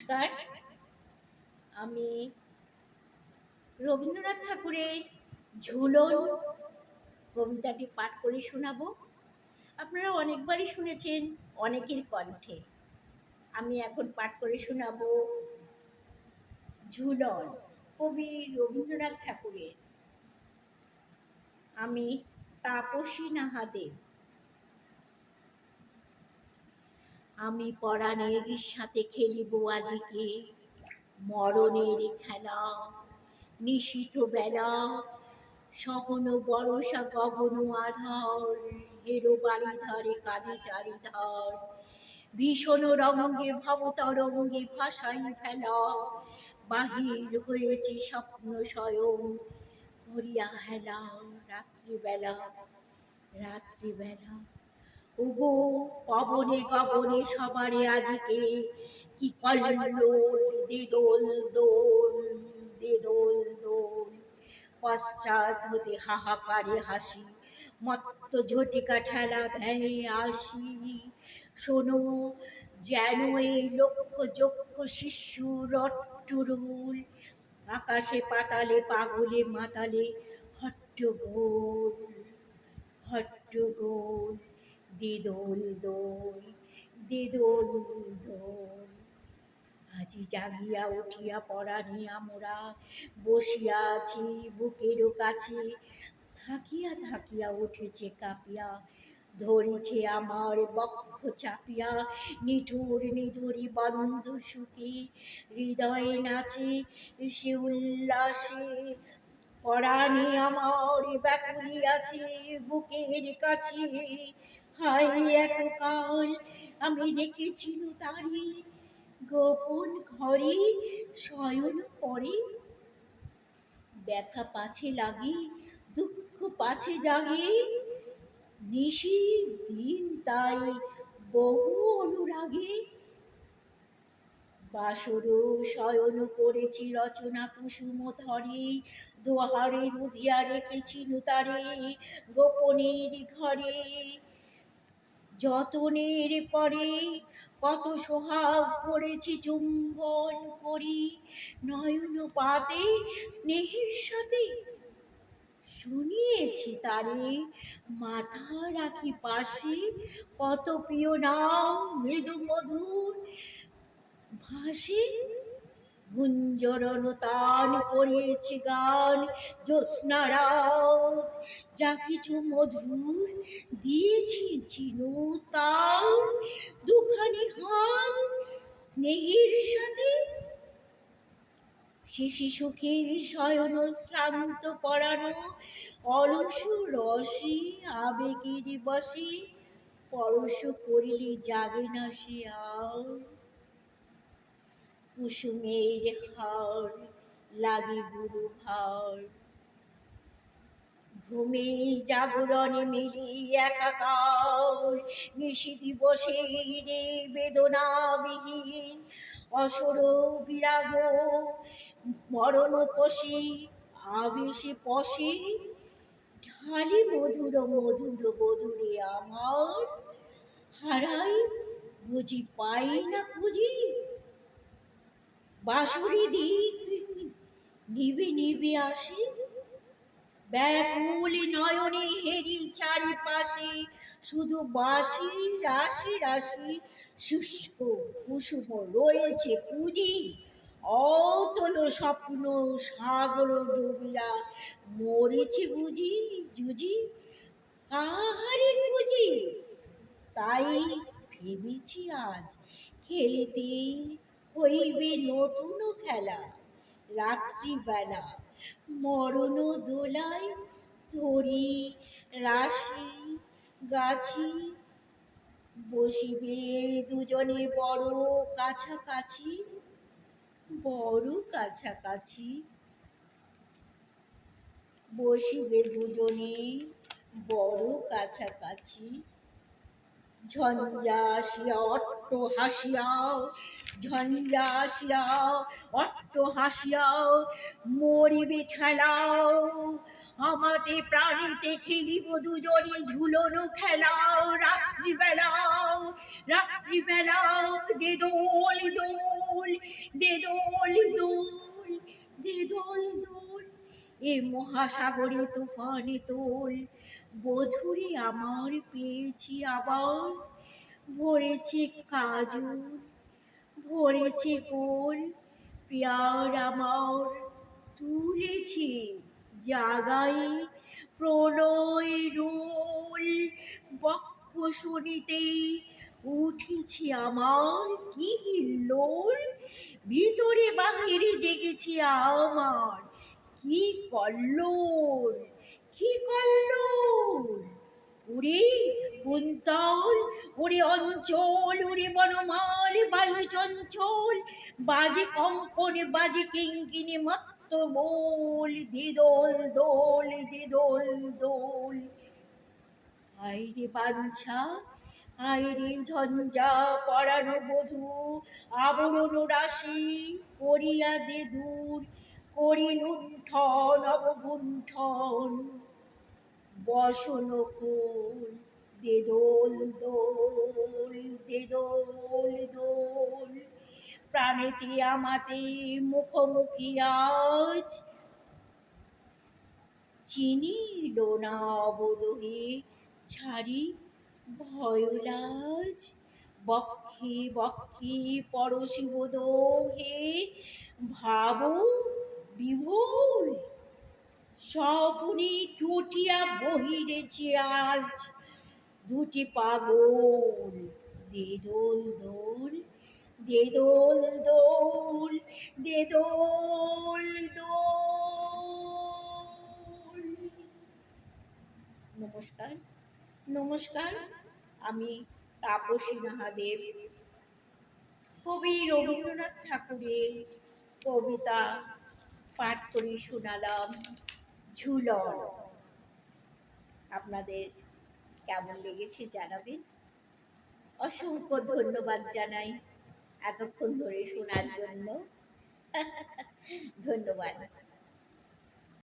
নমস্কার। আমি রবীন্দ্রনাথ ঠাকুরের ঝুলন কবিতাটি পাঠ করে শোনাবো। আপনারা অনেকবারই শুনেছেন অনেকের কণ্ঠে। আমি এখন পাঠ করে শোনাবো ঝুলন কবি রবীন্দ্রনাথ ঠাকুরের। আমি তাপসী নাহাদেব আমি পরাণের সাথে খেলিব আজিকে। মরণের খেলা, নিশীথ বেলা, সহন বরসা গগন আধার, হেরো বাড়ি ধারে কাঁদে চারিধার। ভীষণ রঙ্গে, ভবতরঙ্গে ভাসাই ফেলা, বাহির হয়েছে স্বপ্ন স্বয়ং করিয়া হেলা রাত্রিবেলা রাত্রিবেলা। ওগো, পবনে গগনে সবারে আজিকে কি কল্লোল, দেদোল দোল দেদোল দোল। দোল পশ্চাৎ হতে হাহাকারে হাসি, মত্ত ঝটিকা ঠেলা দেয় আসি। শোনো, যেন এই লক্ষ যক্ষ শিশু রট্টরুল আকাশে পাতালে, পাগলে মাতালে হট্টগোল হট্টগোল। দে দোল দোল দে দোল। আজি জাগিয়া উঠিয়া পরাণে আমরা বসিয়া আছি বুকেরও কাছে। থাকিয়া থাকিয়া উঠেছে কাঁপিয়া, ধরেছে আমার বক্ষ চাপিয়া। নিঠুর নিধুরি বন্ধ সুখে, হৃদয়ে নাচে সে উল্লাসে। পরাণে আমার ব্যাকুলি আছে বুকের কাছে। হায় এতকাল আমি রেখেছিল তারি গোপন ঘরে শয়ন পরে ব্যথা পাছে লাগে, দুঃখ পাছে জাগে। নিশি দিন তাই বহু অনুরাগে। বাসর শয়ন করেছি রচনা কুসুম ধরে, দোহারে রুধিয়া রেখেছি তারে গোপনের ঘরে। যতনের পরে কত সোহাগ করেছি চুম্বন করি, নয়ন পাতে স্নেহের সাথে শুনিয়েছি তারে, মাথা রাখি পাশে কত প্রিয় নাম, মৃদু মধুর ভাসে গুঞ্জরণ তান করিয়েছি গান, জ্যোৎস্না রাত। যা কিছু মধুর দিয়েছি চিনো তাও দুখানি হাত স্নেহের সাথে। সে সুখের শয়ন শ্রান্ত পরানো অলস রসে আবেগের বসে। পরশ করিলে জাগে না সে আর। কুসুমের হার লাগি গুরু ভার ঘুমে জাগরণে মিলি একাকার নিশি দিবসে রে বেদনাবিহীন। অসর বিরাগ, মরণ পশি আবেশে পশে, ঢালি মধুর মধুর মধুরে আমার। হারাই বুঝি পাই না খুঁজি বাঁশুরি দিক। নিবি নিবে আসে। ব্যাকুল নয়নে হেরি চারিপাশে। শুধু বাসি রাশি রাশি, শুষ্ক কুসুম রয়েছে পুঁজি। অতল স্বপ্ন সাগর ডুবিয়া মরেছে বুঝি জুজি কাহারে খুঁজি? তাই ভেবেছি আজ খেলিতে হইবে নতুন খেলা। রাত্রিবেলা মরণ দোলায় তরি রাশি গাছি বসিবে দুজনে বড় কাছাকাছি বড় কাছাকাছি বসিবে দুজনে বড় কাছাকাছি। ঝঞ্ঝা আসিয়া, অট্ট হাসিয়াও ঝঞ্ঝা আসিয়া অট্ট হাসিয়াও মরিবে ঠেলাও। আমাতে প্রাণীতে খেলিব দুজনে ঝুলনো খেলাও। রাত্রিবেলাও রাত্রিবেলাও দে দোল দোল দে দোল দোল দে দোল দোল। এ মহাসাগরে তুফানে তোল, বধুরে আমার পেয়েছি আবার, ভরেছে কাজল। ভরেছে কোন প্রিয়ার আমার তুলেছে জাগাই প্রণয় রোল। বক্ষ শুনিতেই উঠেছি আমার কি হিল্লোল ভিতরে বাহিরে জেগেছি আমার কি কল্লোল কি কল্লোল? ওরে কুন্তল, ওরে অঞ্চল, ওরে বনমাল চঞ্চল, বাজে কঙ্কনে, বাজে কিঙ্কিনি মত্ত বোল, দিদোল দোল দিদোল দোল। আইরে বাঞ্ছা আইরে ঝঞ্ঝা, পরানো বধূ, আবরণ রাশি করিয়া দে দূর করি লুণ্ঠন অবগুণ্ঠন। বসন খোল দে দোল দোল দে দোল দোল। প্রাণেতে আমাতে মুখোমুখি আজ। চিনিল না অবদহে ছাড়ি ভয়লাজ বক্ষে বক্ষে পরশিব দোহে, ভাব বিভোল স্বপনি টুটিয়া বহিরেছে আজ। দুটি পাগল দে দোল দোল। দে দোল দোল, দে দোল দোল। নমস্কার নমস্কার, আমি তাপসী নাহাদেব কবি রবীন্দ্রনাথ ঠাকুরের কবিতা পাঠ করে শোনালাম ঝুলন। আপনাদের কেমন লেগেছে জানাবেন? অসংখ্য ধন্যবাদ জানাই। এতক্ষণ ধরে শোনার জন্য। ধন্যবাদ।